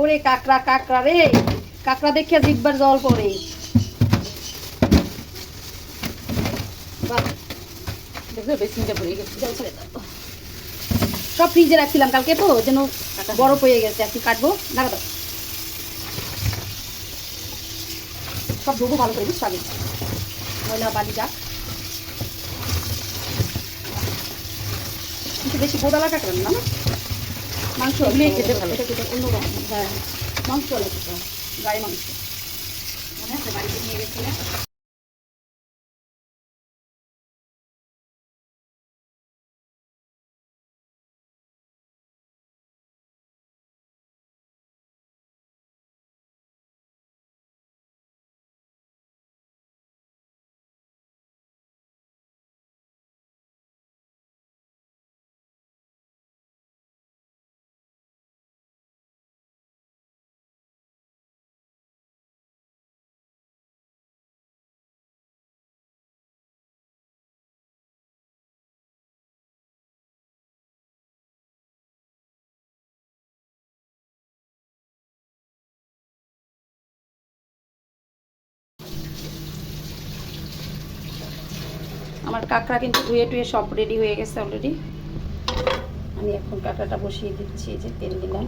ওরে কাকড়া কাকড়া রে। কাকড়া দেখে জিব্বার জল পড়ে। বাহ, দেখবে বেসিনটা ভরে গেছে জল ছেড়ে দাও। সব ফ্রিজে রাখছিলাম কালকে তো যেন বরফ হয়ে গেছে আর কি কাটবো। ঢাকা দাও। সব ধোবো ভালো করে বুঝছ আগে। ময়লা বালি যাক। বেশি গোদালা কাটবেন না না মাংস নিয়ে খেতে ভালো। এটা খেতে অন্য হ্যাঁ মাংস আলো খেতে হয়। গায়ে মাংস মনে আছে বাড়িতে নিয়ে গেছিলাম আমার কাঁকড়া কিন্তু ধুয়ে টুয়ে সব রেডি হয়ে গেছে অলরেডি আমি এখন কাঁকড়াটা বসিয়ে দিচ্ছি যে তেল দিলাম।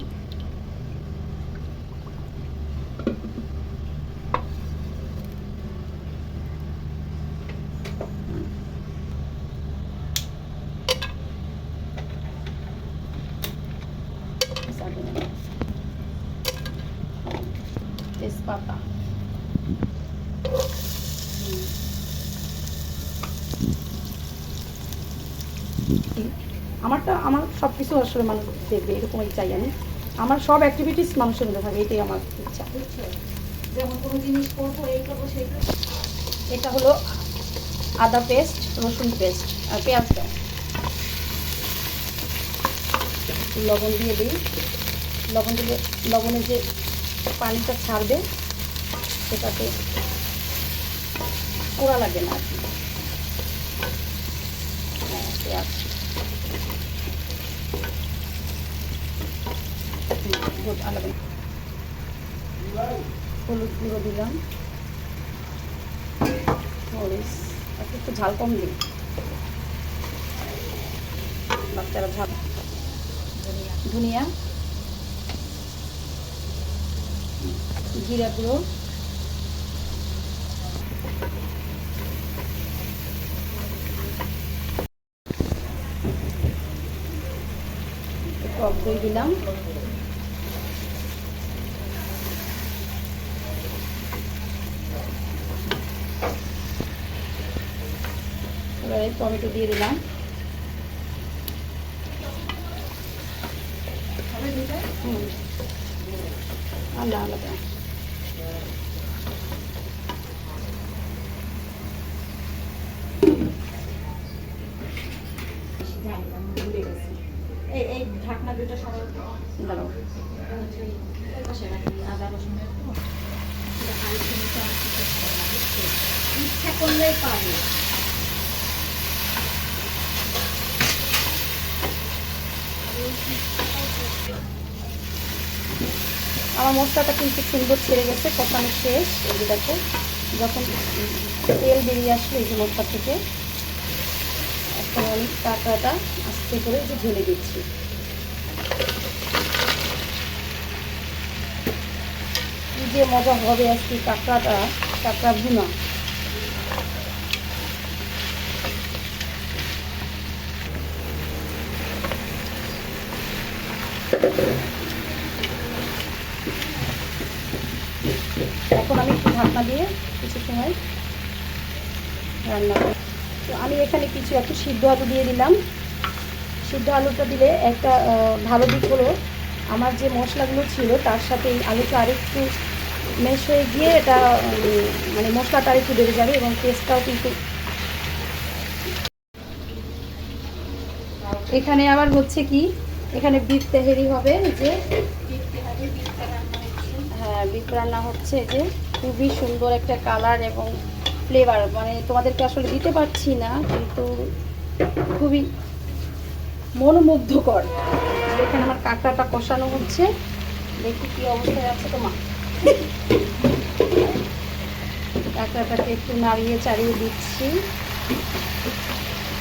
তেজপাতা। আমারটা আমার সব কিছু আসলে মানুষ দেখবে এরকমই চাই আমি। আমার সব অ্যাক্টিভিটিস মানুষের মধ্যে থাকে এটাই আমার ইচ্ছা। যেমন কোনো জিনিস করব এই করব করব। এটা হলো আদা পেস্ট রসুন পেস্ট আর পেঁয়াজটা। লবণ দিয়ে দিই। লবণ দিলে লবণে যে পানিটা ছাড়বে সেটাতে পোড়া লাগে না আর কি। হ্যাঁ পেঁয়াজ। হলুদ গুঁড়ো দিলাম। মরিচ। একটু একটু ঝাল কম দিই। বাচ্চারা ঝাল। ধনিয়া। জিরা গুঁড়ো। টক দই দিলাম। এবারে টমেটো দিয়ে দিলাম। আলাদা আলাদা। এই ঢাকনা দুটো সবাই দাঁড়াও। আদা আমার? ইচ্ছা করলেই মশলাটা কিন্তু সুন্দর ছেড়ে গেছে কষানো শেষ। এই দেখো যখন তেল বেরিয়ে আসলো এই যে মশলা থেকে এখন আমি কাঁকড়াটা আস্তে করে ঢেলে দিচ্ছি। যে মজা হবে আজকে কাঁকড়াটা, কাঁকড়া ভুনা। এখন আমি একটু ঢাকনা দিয়ে কিছু সময় রান্না করি। তো আমি এখানে কিছু একটু সিদ্ধ আলু দিয়ে দিলাম। সিদ্ধ আলুটা দিলে একটা ভালো দিক হলো, আমার যে মশলাগুলো ছিল, তার সাথে এই আলুটা আরেকটু মেশ হয়ে গিয়ে এটা মানে মশলাটা আরেকটু বেড়ে যাবে এবং টেস্টটাও কিন্তু এখানে আবার হচ্ছে কি, এখানে বিফ তেহেরি হবে যে। হ্যাঁ বিফ রান্না হচ্ছে যে। খুবই সুন্দর একটা কালার এবং ফ্লেভার মানে তোমাদেরকে আসলে দিতে পারছি না, কিন্তু খুবই মনোমুগ্ধকর। এখানে আমার কাঁকড়াটা কষানো হচ্ছে। দেখি কি অবস্থায় আছে তোমার। কাঁকড়াটাকে একটু নাড়িয়ে চাড়িয়ে দিচ্ছি।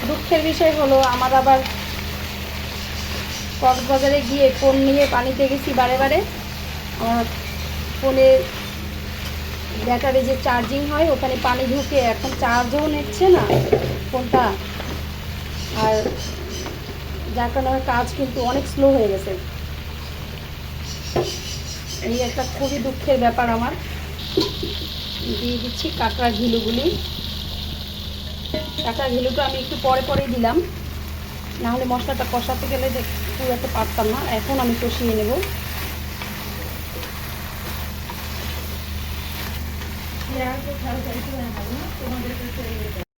দুঃখের বিষয় হলো, আমার আবার কক্সবাজারে গিয়ে ফোন নিয়ে পানিতে গেছি বারে বারে। আমার ফোনে ব্যাটারি যে চার্জিং হয়, ওখানে পানি ঢুকে এখন চার্জও নিচ্ছে না ফোনটা। আর যার কারণে কাজ কিন্তু অনেক স্লো হয়ে গেছে। এই একটা খুবই দুঃখের ব্যাপার আমার। দিয়ে দিচ্ছি কাঁকড়া ঘিলুগুলি। কাঁকড়া ঘিলুটা আমি একটু পরে পরেই দিলাম। না হলে মশলাটা কষাতে গেলে একটা পারতাম না। এখন আমি কষিয়ে নেব। তোমাদের